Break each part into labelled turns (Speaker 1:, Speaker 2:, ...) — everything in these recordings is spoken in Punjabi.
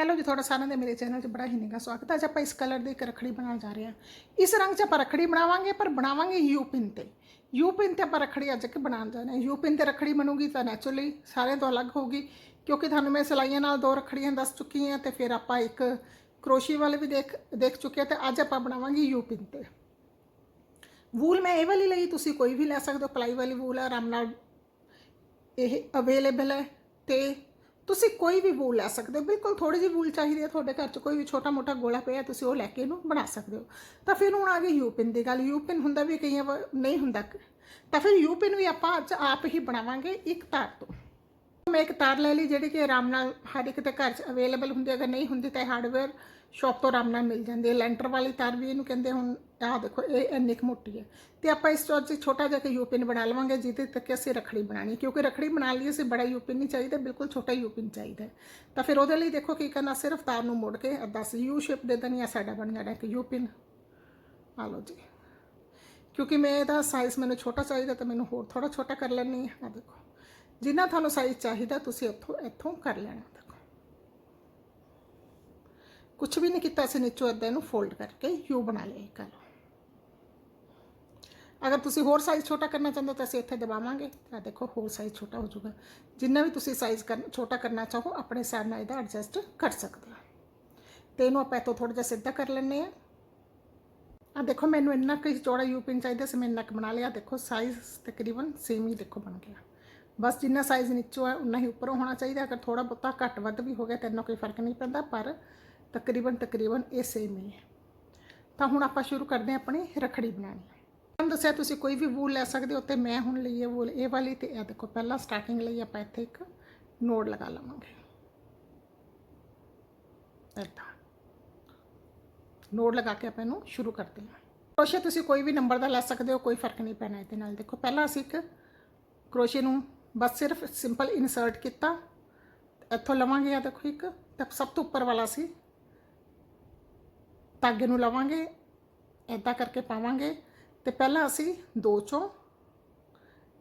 Speaker 1: ਹੈਲੋ ਜੀ, ਤੁਹਾਡਾ ਸਾਰਿਆਂ ਦੇ ਮੇਰੇ ਚੈਨਲ 'ਚ ਬੜਾ ਹੀ ਨਿੱਘਾ ਸਵਾਗਤ ਹੈ। ਅੱਜ ਆਪਾਂ ਇਸ ਕਲਰ ਦੀ ਇੱਕ ਰੱਖੜੀ ਬਣਾਉਣ ਜਾ ਰਹੇ ਹਾਂ। ਇਸ ਰੰਗ 'ਚ ਆਪਾਂ ਰੱਖੜੀ ਬਣਾਵਾਂਗੇ, ਪਰ ਬਣਾਵਾਂਗੇ ਯੂ ਪਿੰਨ ਤੇ। ਯੂ ਪਿੰਨ ਤੇ ਆਪਾਂ ਰੱਖੜੀ ਅੱਜ ਕੇ ਬਣਾਉਣ ਜਾ ਰਹੇ ਹਾਂ? ਯੂ ਪਿੰਨ ਤੇ ਰੱਖੜੀ ਬਣੂਗੀ ਤਾਂ ਨੈਚੁਰਲੀ ਸਾਰਿਆਂ ਤੋਂ ਅਲੱਗ ਹੋਊਗੀ, ਕਿਉਂਕਿ ਤੁਹਾਨੂੰ ਮੈਂ ਸਿਲਾਈਆਂ ਨਾਲ ਦੋ ਰੱਖੜੀਆਂ ਦੱਸ ਚੁੱਕੀ ਹਾਂ ਤੇ ਫਿਰ ਆਪਾਂ ਇੱਕ ਕਰੋਸ਼ੀ ਵਾਲੇ ਵੀ ਦੇਖ ਦੇਖ ਚੁੱਕੇ ਹਾਂ ਤੇ ਅੱਜ ਆਪਾਂ ਬਣਾਵਾਂਗੇ ਯੂ ਪਿੰਨ ਤੇ। ਵੂਲ ਮੈਂ ਇਹ ਵਾਲੀ ਲਈ, ਤੁਸੀਂ ਕੋਈ ਵੀ ਲੈ ਸਕਦੇ ਹੋ, ਪਲਾਈ ਵਾਲੀ ਵੂਲ ਆਰਾਮ ਨਾਲ ਇਹ ਅਵੇਲੇਬਲ ਹੈ ਤੇ ਤੁਸੀਂ ਕੋਈ ਵੀ ਵੂਲ ਲੈ ਸਕਦੇ ਹੋ। ਬਿਲਕੁਲ ਥੋੜੀ ਜਿਹੀ ਵੂਲ ਚਾਹੀਦੀ ਹੈ। ਤੁਹਾਡੇ ਘਰ 'ਚ ਕੋਈ ਵੀ ਛੋਟਾ ਮੋਟਾ ਗੋਲਾ ਪਿਆ ਤੁਸੀਂ ਉਹ ਲੈ ਕੇ ਇਹਨੂੰ ਬਣਾ ਸਕਦੇ ਹੋ। ਤਾਂ ਫਿਰ ਹੁਣ ਆ ਗਈ ਯੂਪਿਨ ਦੀ ਗੱਲ। ਯੂਪਿਨ ਹੁੰਦਾ ਵੀ ਕਈਆਂ ਵਾਰ ਨਹੀਂ ਹੁੰਦਾ। ਤਾਂ ਫਿਰ ਯੂਪਿਨ ਵੀ ਆਪਾਂ ਅੱਜ ਆਪ ਹੀ ਬਣਾਵਾਂਗੇ ਇੱਕ ਤਾਰ ਤੋਂ। ਮੈਂ ਇੱਕ ਤਾਰ ਲੈ ਲਈ ਜਿਹੜੀ ਕਿ ਆਰਾਮ ਨਾਲ ਹਰ ਇੱਕ ਦੇ ਘਰ 'ਚ ਅਵੇਲੇਬਲ ਹੁੰਦੀ ਅਗਰ ਨਹੀਂ ਹੁੰਦੀ ਤਾਂ ਹਾਰਡਵੇਅਰ ਸ਼ਾਪ ਤੋਂ ਆਰਾਮ ਨਾਲ ਮਿਲ ਜਾਂਦੀ ਹੈ। ਲੈਂਟਰ ਵਾਲੀ ਤਾਰ ਵੀ ਇਹਨੂੰ ਕਹਿੰਦੇ ਹੁਣ, ਆਹ ਦੇਖੋ, ਇਹ ਇੰਨੀ ਕੁ ਮੋਟੀ ਹੈ। ਤੇ ਆਪਾਂ ਇਸ ਤੋਂ 'ਚ ਛੋਟਾ ਜਿਹਾ ਕਿ ਯੂਪਿਨ ਬਣਾ ਲਵਾਂਗੇ, ਜਿਹਦੇ ਤੱਕ ਅਸੀਂ ਰਖੜੀ ਬਣਾਣੀ ਕਿਉਂਕਿ ਰਖੜੀ ਬਣਾ ਲਈ, ਅਸੀਂ ਬੜਾ ਯੂ ਪਿਨ ਨਹੀਂ ਚਾਹੀਦਾ, ਬਿਲਕੁਲ ਛੋਟਾ ਯੂਪਿਨ ਚਾਹੀਦਾ ਤਾਂ ਫਿਰ ਉਹਦੇ ਲਈ ਦੇਖੋ ਕੀ ਕਰਨਾ, ਸਿਰਫ ਤਾਰ ਨੂੰ ਮੋੜ ਕੇ ਅੱਧਾ ਸੀ ਯੂ ਸ਼ੇਪ ਦੇ ਦੇਣੀ ਆ ਸਾਡਾ ਬਣ ਜਾਣਾ ਇੱਕ ਯੂ ਪਿਨ ਆ ਲਓ ਜੀ। ਕਿਉਂਕਿ ਮੈਂ ਇਹਦਾ ਸਾਈਜ਼ ਮੈਨੂੰ ਛੋਟਾ ਚਾਹੀਦਾ, ਤਾਂ ਮੈਨੂੰ ਹੋਰ ਥੋੜਾ ਛੋਟਾ ਕਰ ਲੈਣੀ ਹੈ। ਆ ਦੇਖੋ। ਜਿੰਨਾ ਤੁਹਾਨੂੰ ਸਾਈਜ਼ ਚਾਹੀਦਾ, ਤੁਸੀਂ ਇੱਥੋਂ ਇੱਥੋਂ ਕਰ ਲੈਣਾ, ਦੇਖੋ। ਕੁਝ ਵੀ ਨਹੀਂ ਕੀਤਾ ਅਸੀਂ ਨੀਚੋਂ ਇਦਾਂ ਇਹਨੂੰ ਫੋਲਡ ਕਰਕੇ ਯੂ ਬਣਾ ਲਿਆ ਇੱਕ ਲਓ ਅਗਰ ਤੁਸੀਂ ਹੋਰ ਸਾਈਜ਼ ਛੋਟਾ ਕਰਨਾ ਚਾਹੁੰਦੇ ਹੋ ਤਾਂ ਅਸੀਂ ਇੱਥੇ ਦਬਾਵਾਂਗੇ। ਤਾਂ ਦੇਖੋ, ਹੋਰ ਸਾਈਜ਼ ਛੋਟਾ ਹੋ ਜਾਊਗਾ। ਜਿੰਨਾ ਵੀ ਤੁਸੀਂ ਸਾਈਜ਼ ਕਰ ਛੋਟਾ ਕਰਨਾ ਚਾਹੋ, ਆਪਣੇ ਹਿਸਾਬ ਨਾਲ ਇਹਦਾ ਐਡਜਸਟ ਕਰ ਸਕਦੇ ਹੋ। ਤੇ ਇਹਨੂੰ ਆਪਾਂ ਇੱਥੋਂ ਥੋੜਾ ਜਿਹਾ ਸਿੱਧਾ ਕਰ ਲੈਂਦੇ ਆ ਆ ਦੇਖੋ, ਮੈਨੂੰ ਇੰਨਾ ਕੁ ਚੌੜਾ ਯੂ ਪਿਨ ਚਾਹੀਦਾ ਸੀ, ਮੈਂ ਇੰਨਾ ਕੁ ਬਣਾ ਲਿਆ। ਦੇਖੋ ਸਾਈਜ਼ ਤਕਰੀਬਨ ਸੇਮ ਹੀ ਦੇਖੋ ਬਣ ਗਿਆ। ਬਸ ਜਿੰਨਾ ਸਾਈਜ਼ ਨੀਚੋਂ ਹੈ, ਉਨਾ ਹੀ ਉੱਪਰੋਂ ਹੋਣਾ ਚਾਹੀਦਾ। ਅਗਰ ਥੋੜਾ ਬਹੁਤਾ ਘੱਟ ਵੱਧ ਵੀ ਹੋ ਗਿਆ ਤਾਂ ਇੰਨਾ ਕੋਈ ਫ਼ਰਕ ਨਹੀਂ ਪੈਂਦਾ, ਪਰ ਤਕਰੀਬਨ ਤਕਰੀਬਨ ਇਹ ਸੇਮ ਹੀ ਹੈ। ਤਾਂ ਹੁਣ ਆਪਾਂ ਸ਼ੁਰੂ ਕਰਦੇ ਹਾਂ ਆਪਣੀ ਰਖੜੀ ਬਣਾਉਣੀ। ਤੁਹਾਨੂੰ ਦੱਸਿਆ, ਤੁਸੀਂ ਕੋਈ ਵੀ ਵੂਲ ਲੈ ਸਕਦੇ ਹੋ ਤੇ ਮੈਂ ਹੁਣ ਲਈ ਹੈ ਵੂਲ ਇਹ ਵਾਲੀ ਤੇ ਇਹ ਦੇਖੋ, ਪਹਿਲਾਂ ਸਟਾਰਟਿੰਗ ਲਈ ਆਪਾਂ ਇੱਥੇ ਇੱਕ ਨੋਡ ਲਗਾ ਲਵਾਂਗੇ। ਇੱਦਾਂ। ਨੋਡ ਲਗਾ ਕੇ ਆਪਾਂ ਇਹਨੂੰ ਸ਼ੁਰੂ ਕਰਦੇ ਹਾਂ। ਕਰੋਸ਼ੇ ਤੁਸੀਂ ਕੋਈ ਵੀ ਨੰਬਰ ਦਾ ਲੈ ਸਕਦੇ ਹੋ, ਕੋਈ ਫ਼ਰਕ ਨਹੀਂ ਪੈਣਾ ਇਹਦੇ ਨਾਲ। ਦੇਖੋ, ਪਹਿਲਾਂ ਅਸੀਂ ਇੱਕ ਕਰੋਸ਼ੇ ਨੂੰ ਬਸ ਸਿਰਫ ਸਿੰਪਲ ਇਨਸਰਟ ਕੀਤਾ। ਇੱਥੋਂ ਲਵਾਂਗੇ ਆ ਦੇਖੋ ਇੱਕ, ਤਾਂ ਸਭ ਤੋਂ ਉੱਪਰ ਵਾਲਾ ਸੀ। ਧਾਗੇ ਨੂੰ ਲਵਾਂਗੇ ਐਦਾਂ ਕਰਕੇ ਪਾਵਾਂਗੇ। ਤੇ ਪਹਿਲਾਂ ਅਸੀਂ ਦੋ ਚੋਂ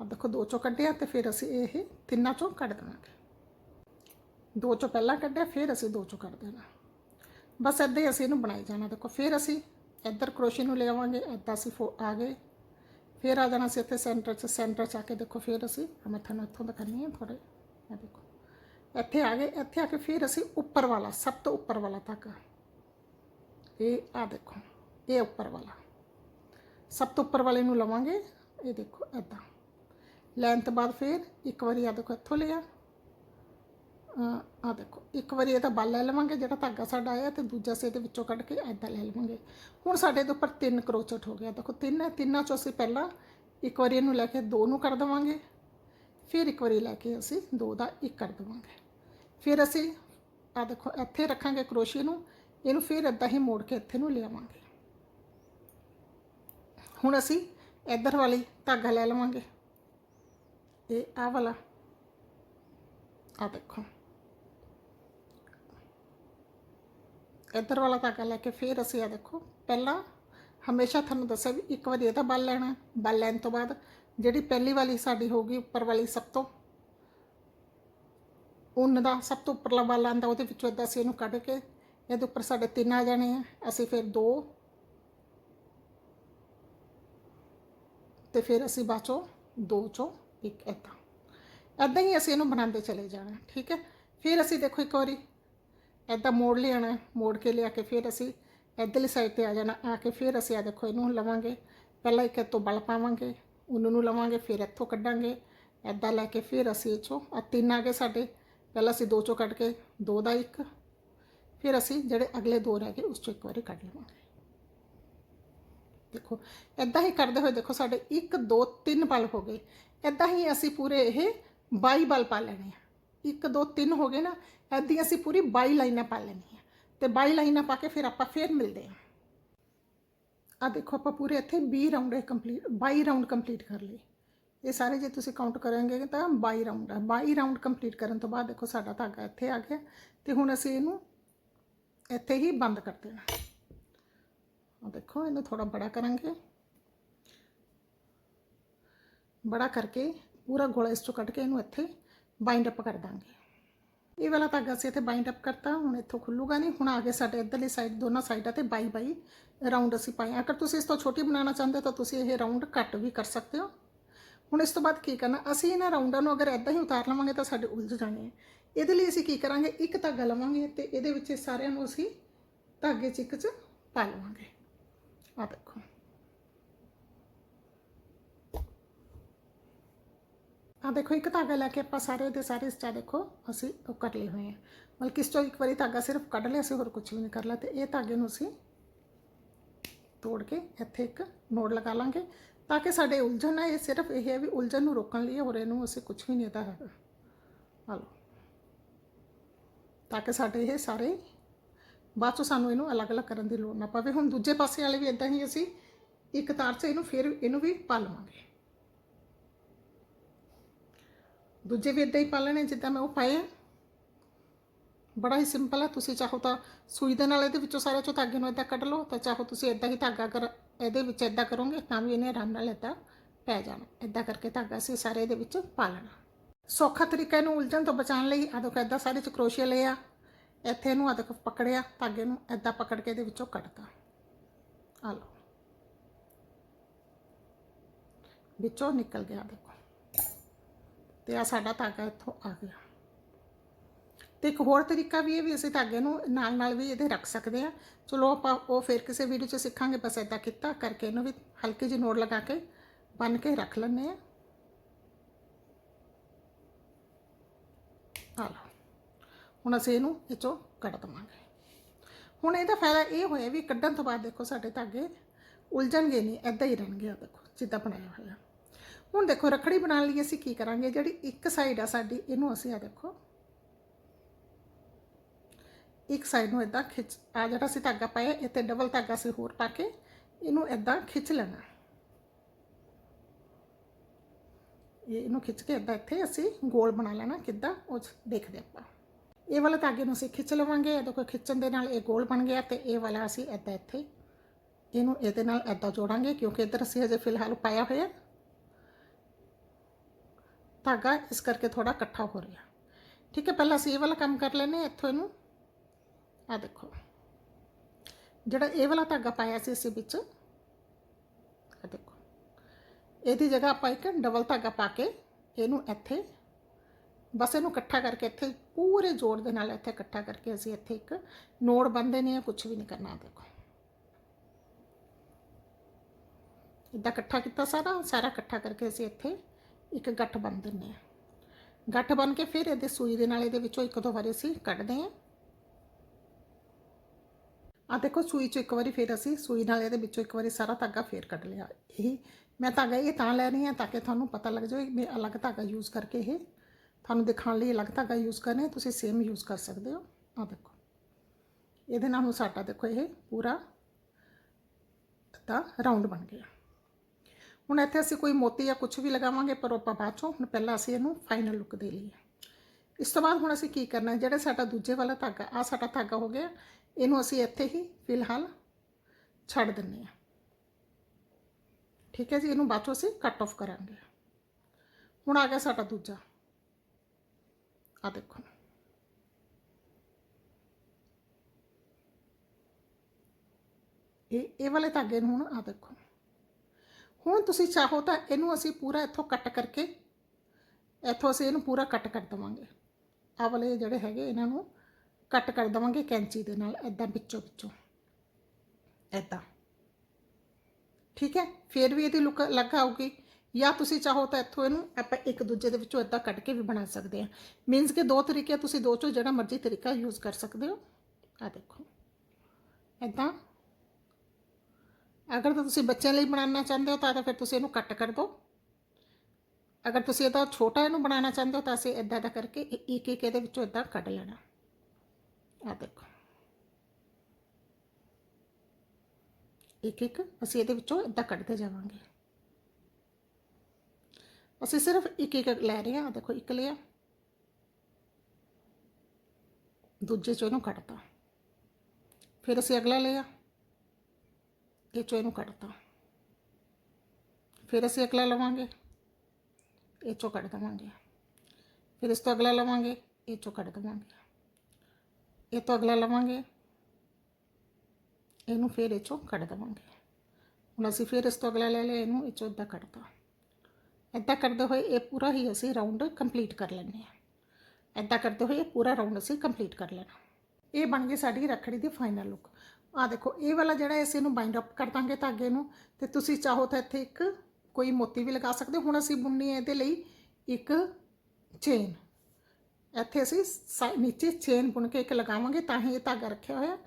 Speaker 1: ਆ ਦੇਖੋ ਦੋ ਚੋਂ ਕੱਢਿਆ ਤੇ ਫਿਰ ਅਸੀਂ ਇਹ ਤਿੰਨਾਂ ਚੋਂ ਕੱਢ ਦੇਵਾਂਗੇ। ਦੋ ਚੋਂ ਪਹਿਲਾਂ ਕੱਢਿਆ, ਫਿਰ ਅਸੀਂ ਦੋ ਚੋਂ ਕੱਢ ਦੇਣਾ। ਬਸ ਇੱਦਾਂ ਹੀ ਅਸੀਂ ਇਹਨੂੰ ਬਣਾਈ ਜਾਣਾ। ਦੇਖੋ ਫਿਰ ਅਸੀਂ ਇੱਧਰ ਕਰੋਸ਼ੇ ਨੂੰ ਲਿਆਵਾਂਗੇ ਇੱਦਾਂ ਅਸੀਂ ਫੋ ਆ ਗਏ। ਫਿਰ ਆ ਜਾਣਾ ਸੀ ਇੱਥੇ ਸੈਂਟਰ 'ਚ ਸੈਂਟਰ 'ਚ ਆ ਕੇ ਦੇਖੋ ਫਿਰ ਅਸੀਂ, ਆਹ ਮੈਂ ਤੁਹਾਨੂੰ ਇੱਥੋਂ ਦਿਖਾਉਂਦੀ ਹਾਂ ਥੋੜੇ ਇਹ ਦੇਖੋ। ਇੱਥੇ ਆ ਗਏ, ਇੱਥੇ ਆ ਕੇ ਫਿਰ ਅਸੀਂ ਉੱਪਰ ਵਾਲਾ, ਸਭ ਤੋਂ ਉੱਪਰ ਵਾਲਾ ਤੱਕ। ਇਹ ਆ ਦੇਖੋ, ਇਹ ਉੱਪਰ ਵਾਲਾ। ਸਭ ਤੋਂ ਉੱਪਰ ਵਾਲੇ ਨੂੰ ਲਵਾਂਗੇ, ਇਹ ਦੇਖੋ ਐਦਾਂ ਲੈਣ ਤੋਂ ਬਾਅਦ ਫਿਰ ਇੱਕ ਵਾਰੀ ਆ ਦੇਖੋ ਇੱਥੋਂ ਲਿਆ। ਆ ਦੇਖੋ, ਇੱਕ ਵਾਰੀ ਇਹਦਾ ਬਲ ਲੈ ਲਵਾਂਗੇ, ਜਿਹੜਾ ਧਾਗਾ ਸਾਡਾ ਆਇਆ ਤੇ ਦੂਜਾ ਸੇ ਦੇ ਵਿੱਚੋਂ ਕੱਢ ਕੇ ਐਦਾਂ ਲੈ ਲਵਾਂਗੇ। ਹੁਣ ਸਾਡੇ ਦੇ ਉੱਪਰ ਤਿੰਨ ਕਰੋਚਟ ਹੋ ਗਿਆ। ਦੇਖੋ, ਤਿੰਨ ਹੈ, ਤਿੰਨਾਂ ਚੋਂ ਅਸੀਂ ਪਹਿਲਾਂ ਇੱਕ ਵਾਰੀ ਇਹਨੂੰ ਲੈ ਕੇ ਦੋ ਨੂੰ ਕਰ ਦੇਵਾਂਗੇ। ਫਿਰ ਇੱਕ ਵਾਰੀ ਲੈ ਕੇ ਅਸੀਂ ਦੋ ਦਾ ਇੱਕ ਕਰ ਦੇਵਾਂਗੇ। ਫਿਰ ਅਸੀਂ ਆ ਦੇਖੋ, ਇੱਥੇ ਰੱਖਾਂਗੇ ਕਰੋਸ਼ੀਏ ਨੂੰ, ਇਹਨੂੰ ਫਿਰ ਇਦਾਂ ਹੀ ਮੋੜ ਕੇ ਇੱਥੇ ਨੂੰ ਲਿਆਵਾਂਗੇ। ਹੁਣ ਅਸੀਂ ਇੱਧਰ ਵਾਲੀ ਧਾਗਾ ਲੈ ਲਵਾਂਗੇ। ਇਹ ਆ ਵਾਲਾ। ਆ ਦੇਖੋ। ਇੱਧਰ ਵਾਲਾ ਧਾਗਾ ਲੈ ਕੇ ਫਿਰ ਅਸੀਂ ਆ ਦੇਖੋ, ਪਹਿਲਾਂ ਹਮੇਸ਼ਾ ਤੁਹਾਨੂੰ ਦੱਸਿਆ ਵੀ ਇੱਕ ਵਾਰੀ ਇਹਦਾ ਬਲ ਲੈਣਾ ਬਲ ਲੈਣ ਤੋਂ ਬਾਅਦ ਜਿਹੜੀ ਪਹਿਲੀ ਵਾਲੀ ਸਾਡੀ ਹੋਊਗੀ ਉੱਪਰ ਵਾਲੀ ਸਭ ਤੋਂ, ਉੱਨ ਦਾ ਸਭ ਤੋਂ ਉੱਪਰਲਾ ਬਲ ਆਂਦਾ ਉਹਦੇ ਵਿੱਚੋਂ ਇਦਾਂ ਅਸੀਂ ਇਹਨੂੰ ਕੱਢ ਕੇ ਇਹਦੇ ਉੱਪਰ ਸਾਡੇ ਤਿੰਨ ਆ ਜਾਣੇ ਆ, ਅਸੀਂ ਫਿਰ ਦੋ, ਤੇ ਫਿਰ ਅਸੀਂ ਬਾਚੋ ਦੋ ਚੋਂ ਇੱਕ ਇਦਾਂ। ਇਦਾਂ ਹੀ ਅਸੀਂ ਇਹਨੂੰ ਬਣਾਉਂਦੇ ਚਲੇ ਜਾਣਾ, ਠੀਕ ਹੈ? ਫਿਰ ਅਸੀਂ ਦੇਖੋ ਇੱਕ ਵਾਰੀ ਇਦਾਂ ਮੋੜ ਲਿਆਣਾ ਮੋੜ ਕੇ ਲਿਆ ਕੇ ਫਿਰ ਅਸੀਂ ਇੱਧਰਲੀ ਸਾਈਡ ਤੇ ਆ ਜਾਣਾ, ਆ ਕੇ ਫਿਰ ਅਸੀਂ ਆ ਦੇਖੋ ਇਹਨੂੰ ਲਵਾਂਗੇ। ਪਹਿਲਾਂ ਇੱਕ ਤੋਂ ਬਲ ਪਾਵਾਂਗੇ, ਉਹਨਾਂ ਨੂੰ ਲਵਾਂਗੇ, ਫਿਰ ਇੱਥੋਂ ਕੱਢਾਂਗੇ। ਇਦਾਂ ਲੈ ਕੇ ਫਿਰ ਅਸੀਂ ਇਹ ਚੋਂ ਆ ਤਿੰਨ ਆ ਗਏ ਸਾਡੇ। ਪਹਿਲਾਂ ਅਸੀਂ ਦੋ ਚੋਂ ਕੱਢ ਕੇ, ਦੋ ਦਾ ਇੱਕ। ਫਿਰ ਅਸੀਂ ਜਿਹੜੇ ਅਗਲੇ ਦੋ ਰਹਿ ਗਏ, ਉਸ ਚੋਂ ਇੱਕ ਵਾਰੀ ਕੱਢ ਲਵਾਂਗੇ। ਦੇਖੋ ਇਦਾਂ ਹੀ ਕਰਦੇ ਹੋਏ ਦੇਖੋ ਸਾਡੇ 1 2 3 ਬਲ ਹੋ ਗਏ। ਇਦਾਂ ਹੀ ਅਸੀਂ ਪੂਰੇ ਇਹ 22 ਬਲ ਪਾ ਲੈਣੇ ਆ। 1 2 3 ਹੋ ਗਏ ਨਾ ਇਦਾਂ ਅਸੀਂ ਪੂਰੀ 22 ਲਾਈਨਾਂ ਪਾ ਲੈਣੀਆਂ ਤੇ 22 ਲਾਈਨਾਂ ਪਾ ਕੇ ਫਿਰ ਆਪਾਂ ਫੇਰ ਮਿਲਦੇ ਹਾਂ। ਆ ਦੇਖੋ, ਆਪਾਂ ਪੂਰੇ ਇੱਥੇ 20 ਰਾਉਂਡ ਕੰਪਲੀਟ 22 ਰਾਉਂਡ ਕੰਪਲੀਟ ਕਰ ਲਏ। ਇਹ ਸਾਰੇ ਜੇ ਤੁਸੀਂ ਕਾਊਂਟ ਕਰਾਂਗੇ ਤਾਂ 22 ਰਾਉਂਡ ਆ। 22 ਰਾਉਂਡ ਕੰਪਲੀਟ ਕਰਨ ਤੋਂ ਬਾਅਦ ਦੇਖੋ, ਸਾਡਾ ਧਾਗਾ ਇੱਥੇ ਆ ਗਿਆ ਤੇ ਹੁਣ ਅਸੀਂ ਇਹਨੂੰ ਇੱਥੇ ਹੀ ਬੰਦ ਕਰ ਦੇਣਾ। ਆ ਦੇਖੋ, ਇਹਨੂੰ ਥੋੜਾ ਬੜਾ ਕਰਾਂਗੇ। ਬੜਾ ਕਰਕੇ ਪੂਰਾ ਗੋਲਾ ਇਸ ਚੋਂ ਕੱਢ ਕੇ ਇਹਨੂੰ ਇੱਥੇ ਬਾਈਂਡ ਅਪ ਕਰ ਦਾਂਗੇ। ਇਹ ਵਾਲਾ ਧਾਗਾ ਅਸੀਂ ਇੱਥੇ ਬਾਈਂਡ ਅਪ ਕਰਤਾ, ਹੁਣ ਇੱਥੋਂ ਖੁੱਲੂਗਾ ਨਹੀਂ। ਹੁਣ ਆ ਗਏ ਸਾਡੇ ਇੱਧਰਲੀ ਸਾਈਡ ਦੋਨਾਂ ਸਾਈਡਾਂ ਤੇ ਬਾਈ ਬਾਈ ਰਾਉਂਡ ਅਸੀਂ ਪਾਏ ਅਗਰ ਤੁਸੀਂ ਇਸ ਤੋਂ ਛੋਟੀ ਬਣਾਉਣਾ ਚਾਹੁੰਦੇ ਹੋ ਤਾਂ ਤੁਸੀਂ ਇਹ ਰਾਉਂਡ ਕੱਟ ਵੀ ਕਰ ਸਕਦੇ ਹੋ। ਹੁਣ ਇਸ ਤੋਂ ਬਾਅਦ ਕੀ ਕਰਨਾ, ਅਸੀਂ ਇਹਨਾਂ ਰਾਉਂਡਾਂ ਨੂੰ ਅਗਰ ਐਦਾਂ ਹੀ ਉਤਾਰ ਲਵਾਂਗੇ ਤਾਂ ਸਾਡੇ ਉਲਝ ਜਾਣੇ ਆ। ਇਹਦੇ ਲਈ ਅਸੀਂ ਕੀ ਕਰਾਂਗੇ, ਇੱਕ ਧਾਗਾ ਲਵਾਂਗੇ ਤੇ ਇਹਦੇ ਵਿੱਚ ਇਹ ਸਾਰਿਆਂ ਨੂੰ ਅਸੀਂ ਧਾਗੇ 'ਚ ਇੱਕ 'ਚ ਪਾ ਲਵਾਂਗੇ। ਆ ਦੇਖੋ। ਆ ਦੇਖੋ ਇੱਕ ਧਾਗਾ ਲੈ ਕੇ ਆਪਾਂ ਸਾਰੇ ਦੇ ਸਾਰੇ ਇਸ ਦੇਖੋ ਅਸੀਂ ਉਹ ਕੱਟ ਲਏ ਹੋਏ ਆ। ਬਲਕਿ ਇਸ 'ਚੋਂ ਇੱਕ ਵਾਰੀ ਧਾਗਾ ਸਿਰਫ ਕੱਢ ਲਿਆ ਅਸੀਂ ਹੋਰ ਕੁਝ ਵੀ ਨਹੀਂ ਕਰ ਲਿਆ। ਤੇ ਇਹ ਧਾਗੇ ਨੂੰ ਅਸੀਂ ਤੋੜ ਕੇ ਇੱਥੇ ਇੱਕ ਨੋਟ ਲਗਾ ਲਾਂਗੇ ਤਾਂ ਕਿ ਸਾਡੇ ਉਲਝਣ ਹੈ ਇਹ ਸਿਰਫ ਇਹ ਹੈ ਵੀ ਉਲਝਣ ਨੂੰ ਰੋਕਣ ਲਈ ਹੈ, ਹੋਰ ਇਹਨੂੰ ਅਸੀਂ ਕੁਝ ਵੀ ਨਹੀਂ ਤਾਂ ਹੈਗਾ। ਆ ਲਓ ਤਾਂ ਕਿ ਸਾਡੇ ਇਹ ਸਾਰੇ ਬਾਅਦ ਚੋਂ ਸਾਨੂੰ ਇਹਨੂੰ ਅਲੱਗ-ਅਲੱਗ ਕਰਨ ਦੀ ਲੋੜ ਨਾ ਪਵੇ। ਹੁਣ ਦੂਜੇ ਪਾਸੇ ਵਾਲੇ ਵੀ ਇਦਾਂ ਹੀ ਅਸੀਂ ਇੱਕ ਤਾਰ 'ਚ ਇਹਨੂੰ ਫਿਰ ਇਹਨੂੰ ਵੀ ਪਾ ਲਵਾਂਗੇ। ਦੂਜੇ ਵੀ ਇਦਾਂ ਹੀ ਪਾ ਲੈਣੇ, ਜਿੱਦਾਂ ਮੈਂ ਉਹ ਪਾਏ ਆ। ਬੜਾ ਹੀ ਸਿੰਪਲ ਹੈ ਤੁਸੀਂ ਚਾਹੋ ਤਾਂ ਸੂਈ ਦੇ ਨਾਲ ਇਹਦੇ ਵਿੱਚੋਂ ਸਾਰੇ ਚੋਂ ਧਾਗੇ ਨੂੰ ਇਦਾਂ ਕੱਢ ਲਓ, ਤਾਂ ਚਾਹੋ ਤੁਸੀਂ ਇਦਾਂ ਹੀ ਧਾਗਾ ਕਰ, ਇਹਦੇ ਵਿੱਚ ਇਦਾਂ ਕਰੋਗੇ ਤਾਂ ਵੀ ਇਹਨੇ ਆਰਾਮ ਨਾਲ ਇਦਾਂ ਪੈ ਜਾਣਾ। ਇਦਾਂ ਕਰਕੇ ਧਾਗਾ ਅਸੀਂ ਸਾਰੇ ਇਹਦੇ ਵਿੱਚ ਪਾ ਲੈਣਾ। ਸੌਖਾ ਤਰੀਕਾ ਇਹਨੂੰ ਉਲਝਣ ਤੋਂ ਬਚਾਉਣ ਲਈ ਆ ਦੇਖੋ ਇਦਾਂ ਸਾਰੇ ਚ ਕਰੋਸ਼ੀਆ ਲਿਆ, ਇੱਥੇ ਇਹਨੂੰ ਆ ਦੇਖੋ ਪਕੜਿਆ, ਧਾਗੇ ਨੂੰ ਇਦਾਂ ਪਕੜ ਕੇ ਇਹਦੇ ਵਿੱਚੋਂ ਕੱਢਤਾ। ਆ ਲਓ। ਵਿੱਚੋਂ ਨਿਕਲ ਗਿਆ ਦੇਖੋ। ਤੇ ਆ ਸਾਡਾ ਧਾਗਾ ਇੱਥੋਂ ਆ ਗਿਆ। ਤੇ ਇੱਕ ਹੋਰ ਤਰੀਕਾ ਵੀ ਇਹ ਵੀ ਅਸੀਂ ਧਾਗੇ ਨੂੰ ਨਾਲ ਨਾਲ ਵੀ ਇਹਦੇ ਰੱਖ ਸਕਦੇ ਆ ਚਲੋ ਆਪਾਂ ਉਹ ਫਿਰ ਕਿਸੇ ਵੀਡੀਓ 'ਚ ਸਿੱਖਾਂਗੇ, ਬਸ ਇਦਾਂ ਕੀਤਾ, ਕਰਕੇ ਇਹਨੂੰ ਵੀ ਹਲਕੀ ਜਿਹੀ ਨੋਟ ਲਗਾ ਕੇ ਬੰਨ ਕੇ ਰੱਖ ਲੈਂਦੇ ਆ ਆ ਹੁਣ ਅਸੀਂ ਇਹਨੂੰ ਇਹ 'ਚੋਂ ਕੱਢ ਦਵਾਂਗੇ। ਹੁਣ ਇਹਦਾ ਫਾਇਦਾ ਇਹ ਹੋਇਆ ਵੀ ਕੱਢਣ ਤੋਂ ਬਾਅਦ ਦੇਖੋ ਸਾਡੇ ਧਾਗੇ ਉਲਝਣਗੇ ਨਹੀਂ ਐਦਾਂ ਹੀ ਰਹਿਣਗੇ ਆ ਦੇਖੋ, ਜਿੱਦਾਂ ਬਣਾਇਆ ਹੋਇਆ। ਹੁਣ ਦੇਖੋ, ਰੱਖੜੀ ਬਣਾਉਣ ਲਈ ਅਸੀਂ ਕੀ ਕਰਾਂਗੇ? ਜਿਹੜੀ ਇੱਕ ਸਾਈਡ ਆ ਸਾਡੀ, ਇਹਨੂੰ ਅਸੀਂ ਆ ਦੇਖੋ। ਇੱਕ ਸਾਈਡ ਨੂੰ ਇਦਾਂ ਖਿੱਚ, ਆ ਜਿਹੜਾ ਅਸੀਂ ਧਾਗਾ ਪਾਇਆ, ਇੱਥੇ ਡਬਲ ਧਾਗਾ ਅਸੀਂ ਹੋਰ ਪਾ ਕੇ ਇਹਨੂੰ ਇਦਾਂ ਖਿੱਚ ਲੈਣਾ। ਇਹ ਇਹਨੂੰ ਖਿੱਚ ਕੇ ਇਦਾਂ ਇੱਥੇ ਅਸੀਂ ਗੋਲ ਬਣਾ ਲੈਣਾ, ਕਿੱਦਾਂ ਉਹ 'ਚ ਦੇਖਦੇ ਆਪਾਂ। ਇਹ ਵਾਲਾ ਧਾਗੇ ਨੂੰ ਅਸੀਂ ਖਿੱਚ ਲਵਾਂਗੇ, ਇਹ ਦੇਖੋ ਖਿੱਚਣ ਦੇ ਨਾਲ ਇਹ ਗੋਲ ਬਣ ਗਿਆ ਤੇ ਇਹ ਵਾਲਾ ਅਸੀਂ ਇਦਾਂ ਇੱਥੇ, ਇਹਨੂੰ ਇਹਦੇ ਨਾਲ ਇਦਾਂ ਜੋੜਾਂਗੇ, ਕਿਉਂਕਿ ਇੱਧਰ ਅਸੀਂ ਅਜੇ ਫਿਲਹਾਲ ਪਾਇਆ ਹੋਇਆ। ਧਾਗਾ ਇਸ ਕਰਕੇ ਥੋੜਾ ਇਕੱਠਾ ਹੋ ਰਿਹਾ। ਠੀਕ ਹੈ, ਪਹਿਲਾਂ ਅਸੀਂ ਇਹ ਵਾਲਾ ਕੰਮ ਕਰ ਲੈਨੇ ਇੱਥੋਂ ਇਹਨੂੰ। ਆ ਦੇਖੋ। ਜਿਹੜਾ ਇਹ ਵਾਲਾ ਧਾਗਾ ਪਾਇਆ ਸੀ ਅਸੀਂ ਵਿੱਚ ਆ ਦੇਖੋ। ਇਹਦੀ ਜਗ੍ਹਾ ਆਪਾਂ ਇੱਕ ਡਬਲ ਧਾਗਾ ਪਾ ਕੇ ਇਹਨੂੰ ਇੱਥੇ, ਬਸ ਇਹਨੂੰ ਇਕੱਠਾ ਕਰਕੇ ਇੱਥੇ, ਪੂਰੇ ਜੋੜ ਦੇ ਨਾਲ ਇੱਥੇ ਇਕੱਠਾ ਕਰਕੇ ਅਸੀਂ ਇੱਥੇ ਇੱਕ ਨੋੜ ਬੰਨਦੇ ਨੇ ਆ ਕੁਝ ਵੀ ਨਹੀਂ ਕਰਨਾ ਦੇਖੋ। ਇਦਾਂ ਇਕੱਠਾ ਕੀਤਾ ਸਾਰਾ ਸਾਰਾ ਇਕੱਠਾ ਕਰਕੇ ਅਸੀਂ ਇੱਥੇ ਇੱਕ ਗੱਠ ਬੰਨ ਦਿੰਨੇ ਆ ਗੱਠ ਬੰਨ ਕੇ ਫਿਰ ਇਹਦੇ ਸੂਈ ਦੇ ਨਾਲ ਇਹਦੇ ਵਿੱਚੋਂ ਇੱਕ ਦੋ ਵਾਰੀ ਅਸੀਂ ਕੱਢਦੇ ਆ ਆ ਦੇਖੋ ਸੂਈ ਚੋਂ ਇੱਕ ਵਾਰੀ ਫਿਰ ਅਸੀਂ ਸੂਈ ਨਾਲ ਇਹਦੇ ਵਿੱਚੋਂ ਇੱਕ ਵਾਰੀ ਸਾਰਾ ਧਾਗਾ ਫੇਰ ਕੱਢ ਲਿਆ। ਇਹ ਮੈਂ ਧਾਗਾ ਇਹ ਤਾਂ ਲੈ ਰਹੀ ਹਾਂ ਤਾਂ ਕਿ ਤੁਹਾਨੂੰ ਪਤਾ ਲੱਗ ਜਾਵੇ ਮੈਂ ਅਲੱਗ ਧਾਗਾ ਯੂਜ਼ ਕਰਕੇ ਇਹ ਤੁਹਾਨੂੰ ਦਿਖਾਉਣ ਲਈ ਅਲੱਗ ਧਾਗਾ ਯੂਜ਼ ਕਰਨੇ ਤੁਸੀਂ ਸੇਮ ਯੂਜ਼ ਕਰ ਸਕਦੇ ਹੋ। ਆ ਦੇਖੋ। ਇਹਦੇ ਨਾਲ ਹੁਣ ਸਾਡਾ ਦੇਖੋ ਇਹ ਪੂਰਾ ਤਾਂ ਰਾਉਂਡ ਬਣ ਗਿਆ। ਹੁਣ ਇੱਥੇ ਅਸੀਂ ਕੋਈ ਮੋਤੀ ਜਾਂ ਕੁਝ ਵੀ ਲਗਾਵਾਂਗੇ, ਪਰ ਆਪਾਂ ਬਾਅਦ ਚੋਂ ਹੁਣ ਪਹਿਲਾਂ ਅਸੀਂ ਇਹਨੂੰ ਫਾਈਨਲ ਲੁੱਕ ਦੇ ਲਈਏ ਇਸ ਤੋਂ ਬਾਅਦ ਹੁਣ ਅਸੀਂ ਕੀ ਕਰਨਾ, ਜਿਹੜਾ ਸਾਡਾ ਦੂਜੇ ਵਾਲਾ ਧਾਗਾ ਆ ਸਾਡਾ ਧਾਗਾ ਹੋ ਗਿਆ, ਇਹਨੂੰ ਅਸੀਂ ਇੱਥੇ ਹੀ ਫਿਲਹਾਲ ਛੱਡ ਦਿੰਨੇ ਆ ਠੀਕ ਹੈ ਜੀ, ਇਹਨੂੰ ਬਾਅਦ ਚੋਂ ਅਸੀਂ ਕੱਟ ਆਫ ਕਰਾਂਗੇ। ਹੁਣ ਆ ਗਿਆ ਸਾਡਾ ਦੂਜਾ। ਆ ਦੇਖੋ। ਇਹ ਇਹ ਵਾਲੇ ਧਾਗੇ ਨੂੰ ਹੁਣ ਆ ਦੇਖੋ। ਹੁਣ ਤੁਸੀਂ ਚਾਹੋ ਤਾਂ ਇਹਨੂੰ ਅਸੀਂ ਪੂਰਾ ਇੱਥੋਂ ਕੱਟ ਕਰਕੇ, ਇੱਥੋਂ ਅਸੀਂ ਇਹਨੂੰ ਪੂਰਾ ਕੱਟ ਕਰ ਦਵਾਂਗੇ। ਆ ਵਾਲੇ ਜਿਹੜੇ ਹੈਗੇ ਇਹਨਾਂ ਨੂੰ ਕੱਟ ਕਰ ਦਵਾਂਗੇ ਕੈਂਚੀ ਦੇ ਨਾਲ ਐਦਾਂ ਵਿੱਚੋਂ ਵਿੱਚੋਂ। ਐਦਾਂ ਠੀਕ ਹੈ? ਫਿਰ ਵੀ ਇਹਦੀ ਲੁੱਕ ਅਲੱਗ ਆਊਗੀ। ਜਾਂ ਤੁਸੀਂ ਚਾਹੋ ਤਾਂ ਇੱਥੋਂ ਇਹਨੂੰ ਆਪਾਂ ਇੱਕ ਦੂਜੇ ਦੇ ਵਿੱਚੋਂ ਇਦਾਂ ਕੱਟ ਕੇ ਵੀ ਬਣਾ ਸਕਦੇ ਆ ਮੀਨਸ ਕਿ ਦੋ ਤਰੀਕੇ ਤੁਸੀਂ ਦੋ ਚੋਂ ਜਿਹੜਾ ਮਰਜ਼ੀ ਤਰੀਕਾ ਯੂਜ਼ ਕਰ ਸਕਦੇ ਹੋ। ਆ ਦੇਖੋ। ਐਦਾਂ ਅਗਰ ਤਾਂ ਤੁਸੀਂ ਬੱਚਿਆਂ ਲਈ ਬਣਾਉਣਾ ਚਾਹੁੰਦੇ ਹੋ ਤਾਂ ਤਾਂ ਫਿਰ ਤੁਸੀਂ ਇਹਨੂੰ ਕੱਟ ਕਰ ਦਿਓ ਅਗਰ ਤੁਸੀਂ ਇਹਦਾ ਛੋਟਾ ਇਹਨੂੰ ਬਣਾਉਣਾ ਚਾਹੁੰਦੇ ਹੋ ਤਾਂ ਅਸੀਂ ਇਦਾਂ ਦਾ ਕਰਕੇ ਇ- ਇੱਕ ਇੱਕ ਇਹਦੇ ਵਿੱਚੋਂ ਇਦਾਂ ਕੱਢ ਲੈਣਾ ਆ ਦੇਖੋ ਇੱਕ ਇੱਕ ਅਸੀਂ ਇਹਦੇ ਵਿੱਚੋਂ ਇਦਾਂ ਕੱਢਦੇ ਜਾਵਾਂਗੇ ਅਸੀਂ ਸਿਰਫ ਇੱਕ ਇੱਕ ਲੈ ਰਹੇ ਹਾਂ ਆਹ ਦੇਖੋ ਇੱਕ ਲਿਆ ਦੂਜੇ ਚੋਂ ਇਹਨੂੰ ਕੱਢਤਾ ਫਿਰ ਅਸੀਂ ਅਗਲਾ ਲਿਆ ਇਹ ਚੋਂ ਇਹਨੂੰ ਕੱਢਤਾ। ਫਿਰ ਅਸੀਂ ਅਗਲਾ ਲਵਾਂਗੇ, ਇਹ ਚੋਂ ਕੱਢ ਦੇਵਾਂਗੇ। ਫਿਰ ਇਸ ਤੋਂ ਅਗਲਾ ਲਵਾਂਗੇ, ਇਹ ਚੋਂ ਕੱਢ ਦੇਵਾਂਗੇ। ਇਹ ਤੋਂ ਅਗਲਾ ਲਵਾਂਗੇ, ਇਹਨੂੰ ਫਿਰ ਇਹ ਚੋਂ ਕੱਢ ਦੇਵਾਂਗੇ। ਹੁਣ ਅਸੀਂ ਫਿਰ ਇਸ ਤੋਂ ਅਗਲਾ ਲੈ ਲਿਆ, ਇਹਨੂੰ ਇਹ ਚੋਂ ਇੱਦਾਂ ਕੱਢਤਾ। ਇੱਦਾਂ ਕਰਦੇ ਹੋਏ ਇਹ ਪੂਰਾ ਹੀ ਅਸੀਂ ਰਾਊਂਡ ਕੰਪਲੀਟ ਕਰ ਲੈਂਦੇ ਹਾਂ। ਇੱਦਾਂ ਕਰਦੇ ਹੋਏ ਇਹ ਪੂਰਾ ਰਾਊਂਡ ਅਸੀਂ ਕੰਪਲੀਟ ਕਰ ਲੈਣਾ। ਇਹ ਬਣ ਗਈ ਸਾਡੀ ਰੱਖੜੀ ਦੀ ਫਾਈਨਲ ਲੁੱਕ ਆ ਦੇਖੋ, ਇਹ ਵਾਲਾ ਜਿਹੜਾ ਅਸੀਂ ਇਹਨੂੰ ਬਾਈਂਡ ਅਪ ਕਰ ਦਾਂਗੇ ਧਾਗੇ ਨੂੰ, ਤੇ ਤੁਸੀਂ ਚਾਹੋ ਤਾਂ ਇੱਥੇ ਇੱਕ ਕੋਈ ਮੋਤੀ ਵੀ ਲਗਾ ਸਕਦੇ ਹੋ। ਹੁਣ ਅਸੀਂ ਬੁਣਨੀ ਹੈ ਇਹਦੇ ਲਈ ਇੱਕ ਚੇਨ ਇੱਥੇ ਅਸੀਂ ਸਾਈ- ਨੀਚੇ ਚੇਨ ਬੁਣ ਕੇ ਇੱਕ ਲਗਾਵਾਂਗੇ ਤਾਂ ਹੀ ਇਹ ਧਾਗਾ ਰੱਖਿਆ ਹੋਇਆ।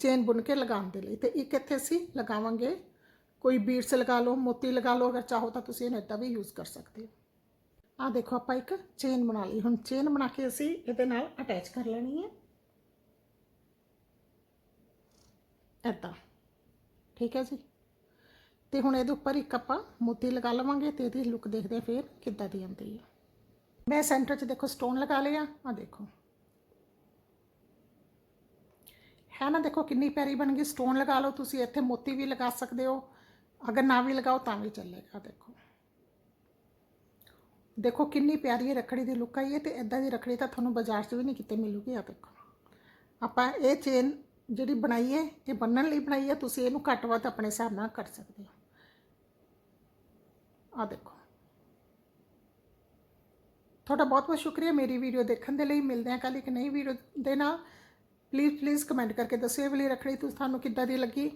Speaker 1: ਚੇਨ ਬੁਣ ਕੇ ਲਗਾਉਣ ਦੇ ਲਈ। ਤੇ ਇੱਕ ਇੱਥੇ ਅਸੀਂ ਲਗਾਵਾਂਗੇ, ਕੋਈ ਬੀਡਸ ਲਗਾ ਲਓ, ਮੋਤੀ ਲਗਾ ਲਓ, ਅਗਰ ਚਾਹੋ ਤਾਂ ਤੁਸੀਂ ਇਹਨੂੰ ਇੱਦਾਂ ਵੀ ਯੂਜ਼ ਕਰ ਸਕਦੇ ਹੋ। ਆ ਦੇਖੋ ਆਪਾਂ ਇੱਕ ਚੇਨ ਬਣਾ ਲਈ। ਹੁਣ ਚੇਨ ਬਣਾ ਕੇ ਅਸੀਂ ਇਹਦੇ ਨਾਲ ਅਟੈਚ ਕਰ ਲੈਣੀ ਹੈ। ਇੱਦਾਂ ਠੀਕ ਹੈ ਜੀ? ਤੇ ਹੁਣ ਇਹਦੇ ਉੱਪਰ ਇੱਕ ਆਪਾਂ ਮੋਤੀ ਲਗਾ ਲਵਾਂਗੇ ਤੇ ਇਹਦੀ ਲੁੱਕ ਦੇਖਦੇ ਹਾਂ ਫਿਰ ਕਿੱਦਾਂ ਦੀ ਆਉਂਦੀ ਹੈ। ਮੈਂ ਸੈਂਟਰ 'ਚ ਦੇਖੋ ਸਟੋਨ ਲਗਾ ਲਿਆ ਆ ਦੇਖੋ। ਹੈ ਨਾ ਦੇਖੋ ਕਿੰਨੀ ਪਿਆਰੀ ਬਣ ਗਈ ਸਟੋਨ ਲਗਾ ਲਓ ਤੁਸੀਂ, ਇੱਥੇ ਮੋਤੀ ਵੀ ਲਗਾ ਸਕਦੇ ਹੋ, ਅਗਰ ਨਾ ਵੀ ਲਗਾਓ ਤਾਂ ਵੀ ਚੱਲੇਗਾ, ਦੇਖੋ। ਦੇਖੋ ਕਿੰਨੀ ਪਿਆਰੀ ਇਹ ਰੱਖੜੀ ਦੀ ਲੁੱਕ ਆਈ ਹੈ ਤੇ ਇਦਾਂ ਦੀ ਰੱਖੜੀ ਤਾਂ ਤੁਹਾਨੂੰ ਬਾਜ਼ਾਰ 'ਚ ਵੀ ਨਹੀਂ ਕਿਤੇ ਮਿਲੂਗੀ ਆ ਦੇਖੋ। ਆਪਾਂ ਇਹ ਚੇਨ ਜਿਹੜੀ ਬਣਾਈ ਹੈ ਇਹ ਬੰਨਣ ਲਈ ਬਣਾਈ ਹੈ, ਤੁਸੀਂ ਇਹਨੂੰ ਘੱਟ ਵੱਧ ਆਪਣੇ ਹਿਸਾਬ ਨਾਲ ਕਰ ਸਕਦੇ ਹੋ। ਆ ਦੇਖੋ। ਤੁਹਾਡਾ ਬਹੁਤ ਬਹੁਤ ਸ਼ੁਕਰੀਆ ਮੇਰੀ ਵੀਡੀਓ ਦੇਖਣ ਦੇ ਲਈ। ਮਿਲਦੇ ਹਾਂ ਕੱਲ ਇੱਕ ਨਈ ਵੀਡੀਓ ਦੇ ਨਾਲ। ਪਲੀਜ਼ ਪਲੀਜ਼ ਕਮੈਂਟ ਕਰਕੇ ਦੱਸਿਓ ਇਹ ਵਾਲੀ ਰੱਖੜੀ ਤੁਸੀਂ ਤੁਹਾਨੂੰ ਕਿੱਦਾਂ ਦੀ ਲੱਗੀ?